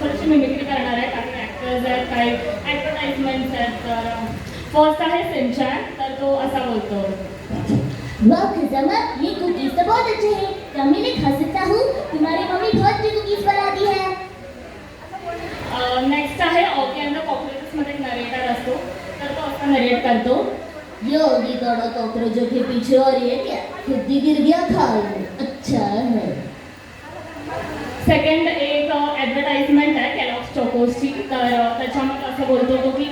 थोडीशी मिमिक्री करणार आहे काही ॲक्टर्स आहेत काही ॲडव्हर्टाईजमेंट्स आहेत तर फ़र्स्ट आहे सिंचन तर तो असा बोलतो. वाह खजामा ये कुकीज तो बहुत अच्छे हैं क्या मैं इन्हें खा सकता हूँ तुम्हारी मम्मी बहुत सी कुकीज बनाती है. नेक्स्ट आहे ओके अँड द कॉकरोचेसमध्ये एक नरेटर असतो तर तो असा नरेट करतो. योगी दौड़ा कॉकरोचों के पीछे और ये क्या? खुद ही गिर गया लो अच्छा है। सेकंड आहे कॅलॉक्स चोकोसची तर अ, त्याच्यामध्ये असं बोलतो तो की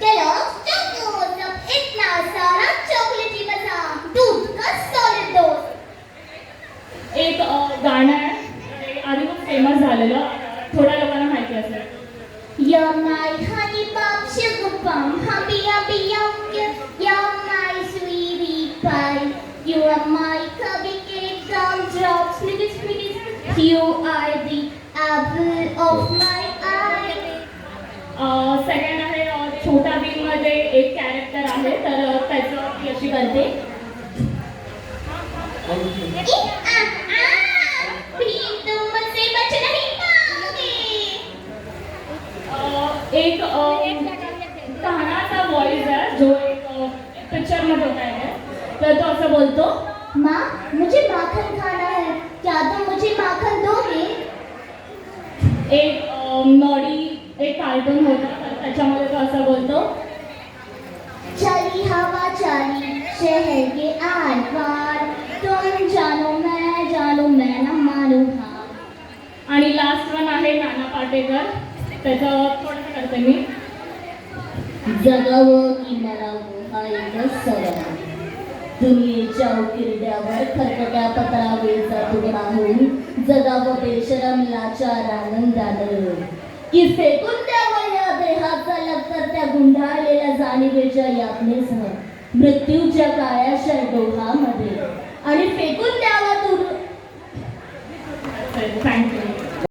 केलॉग्स चोकोज अब इतना सारा चॉकलेटी मजा दूध का सॉलिड डोज एक अ, गाणं आहे ते आधी खूप फेमस झालेलं थोड्या लोकांना माहिती असेल You're my honey bun, sugar bun, humpy humpy yum yum. You're my sweetie pie. You are my cupcake gumdrop, snippet snippet. You are the apple of my eye. Second आहे छोटा भीममध्ये एक कॅरेक्टर आहे, तर त्याचं ती अशी करते. एक कानाचा व्हॉइस आहे, जो एक पिक्चरमध्ये होता आहे. तर तो असं बोलतो, माँ, मुझे माखन खाना है. क्या तुम मुझे माखन दोगे? एक नॉडी एक कार्टून होता तर त्याच्यामध्ये तो असं बोलतो. चली हवा चली शहर के आर पार. तुम जानो मैं जानो मैं न मानो हाँ आणि लास्ट वन आहे नाना पाटेकर. त्याचं थोडंसं करते मी. जगावं की मरावं हा एकच सवाल. दुनियेच्या उकिरड्यावर खरकट्या पत्रावेचा तुकडा होऊन जगावं बेशरम लाचार आनंदानं. की फेकून द्यावा या देहाचा लक्तर त्या गुंडाळलेल्या जाणीवेच्या यातनेसह मृत्यूच्या काळ्याशा डोहामध्ये. आणि फेकून